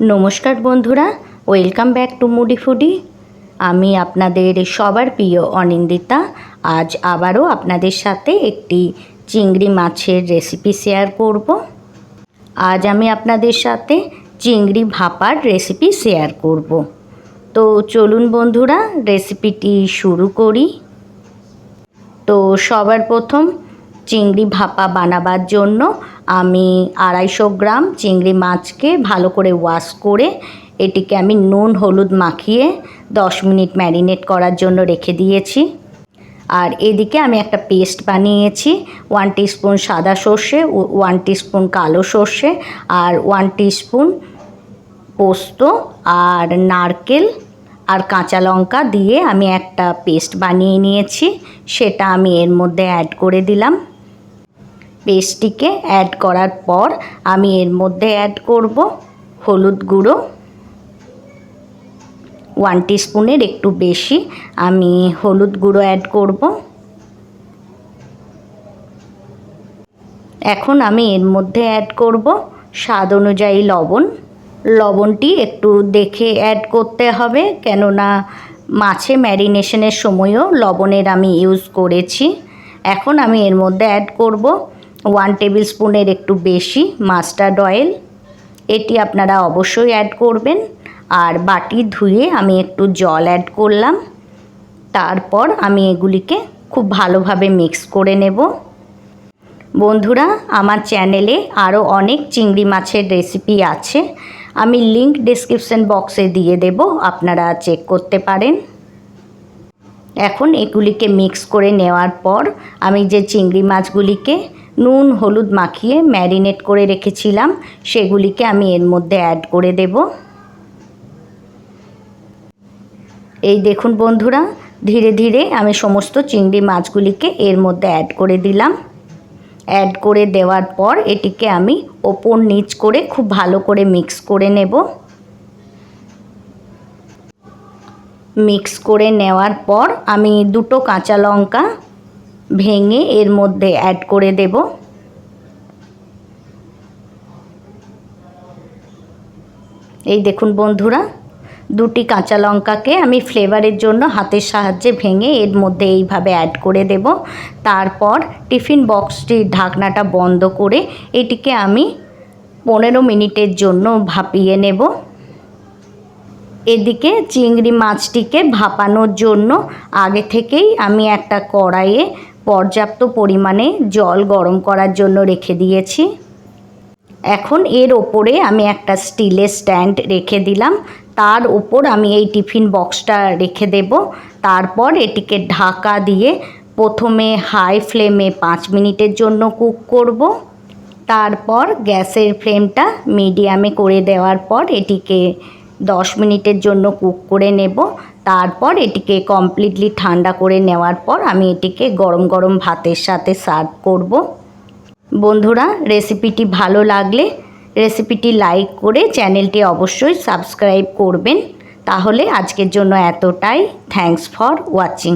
নমস্কার বন্ধুরা, welcome back to Moody Foodie. আমি আপনাদের সবার প্রিয় অনিন্দিতা, আজ আবারও আপনাদের সাথে একটি চিংড়ি মাছের রেসিপি শেয়ার করব। আজ আমি আপনাদের সাথে চিংড়ি ভাপার রেসিপি শেয়ার করব। তো চলুন বন্ধুরা, রেসিপিটি শুরু করি। তো সবার প্রথম চিংড়ি ভাপা বানাবার জন্য আমি আড়াইশো গ্রাম চিংড়ি মাছকে ভালো করে ওয়াশ করে এটিকে আমি নুন, হলুদ মাখিয়ে দশ মিনিট ম্যারিনেট করার জন্য রেখে দিয়েছি। আর এদিকে আমি একটা পেস্ট বানিয়েছি, ওয়ান টিস্পুন সাদা সর্ষে, ওয়ান টিস্পুন কালো সর্ষে আর ওয়ান টিস্পুন পোস্ত আর নারকেল আর কাঁচা লঙ্কা দিয়ে আমি একটা পেস্ট বানিয়ে নিয়েছি, সেটা আমি এর মধ্যে অ্যাড করে দিলাম। পেস্টটিকে অ্যাড করার পর আমি এর মধ্যে অ্যাড করব হলুদ গুঁড়ো। ওয়ান টিস্পুনের একটু বেশি আমি হলুদ গুঁড়ো অ্যাড করব। এখন আমি এর মধ্যে অ্যাড করব স্বাদ অনুযায়ী লবণ। লবণটি একটু দেখে অ্যাড করতে হবে কেননা মাছে ম্যারিনেশনের সময়ও লবণের আমি ইউজ করেছি। এখন আমি এর মধ্যে অ্যাড করব ওয়ান টেবিল স্পুনের একটু বেশি মাস্টার্ড অয়েল এটি আপনারা অবশ্যই অ্যাড করবেন। আর বাটি ধুয়ে আমি একটু জল অ্যাড করলাম। তারপর আমি এগুলিকে খুব ভালোভাবে মিক্স করে নেব। বন্ধুরা, আমার চ্যানেলে আরও অনেক চিংড়ি মাছের রেসিপি আছে। আমি লিংক ডিসক্রিপশন বক্সে দিয়ে দেব, আপনারা চেক করতে পারেন। এখন এগুলিকে মিক্স করে নেওয়ার পর আমি যে চিংড়ি মাছগুলিকে নুন, হলুদ মাখিয়ে ম্যারিনেট করে রেখেছিলাম। সেগুলিকে আমি এর মধ্যে অ্যাড করে দেব। এই দেখুন বন্ধুরা, ধীরে ধীরে আমি সমস্ত চিংড়ি মাছগুলিকে এর মধ্যে অ্যাড করে দিলাম। অ্যাড করে দেওয়ার পর এটিকে আমি ওপর নিচ করে খুব ভালো করে মিক্স করে নেব। মিক্স করে নেওয়ার পর আমি দুটো কাঁচা লঙ্কা ভেঙে এর মধ্যে অ্যাড করে দেব। এই দেখুন বন্ধুরা, দুটি কাঁচা লঙ্কাকে আমি ফ্লেভারের জন্য হাতের সাহায্যে ভেঙে এর মধ্যে এইভাবে অ্যাড করে দেব। তারপর টিফিন বক্সটির ঢাকনাটা বন্ধ করে এটিকে আমি পনেরো মিনিটের জন্য ভাপিয়ে নেব। এদিকে চিংড়ি মাছটিকে ভাপানোর জন্য আগে থেকেই আমি একটা কড়াইয়ে পর্যাপ্ত পরিমাণে জল গরম করার জন্য রেখে দিয়েছি। এখন এর ওপরে আমি একটা স্টিলের স্ট্যান্ড রেখে দিলাম। তার উপর আমি এই টিফিন বক্সটা রেখে দেব। তারপর এটিকে ঢাকা দিয়ে প্রথমে হাই ফ্লেমে পাঁচ মিনিটের জন্য কুক করব। তারপর গ্যাসের ফ্লেমটা মিডিয়ামে করে দেওয়ার পর এটিকে দশ মিনিটের জন্য কুক করে নেব। তারপর এটিকে কমপ্লিটলি ঠান্ডা করে নেওয়ার পর আমি এটিকে গরম গরম ভাতের সাথে সার্ভ করব। বন্ধুরা রেসিপিটি ভালো লাগলে রেসিপিটি লাইক করে চ্যানেলটি অবশ্যই সাবস্ক্রাইব করবেন। তাহলে আজকের জন্য এতটাই। Thanks for watching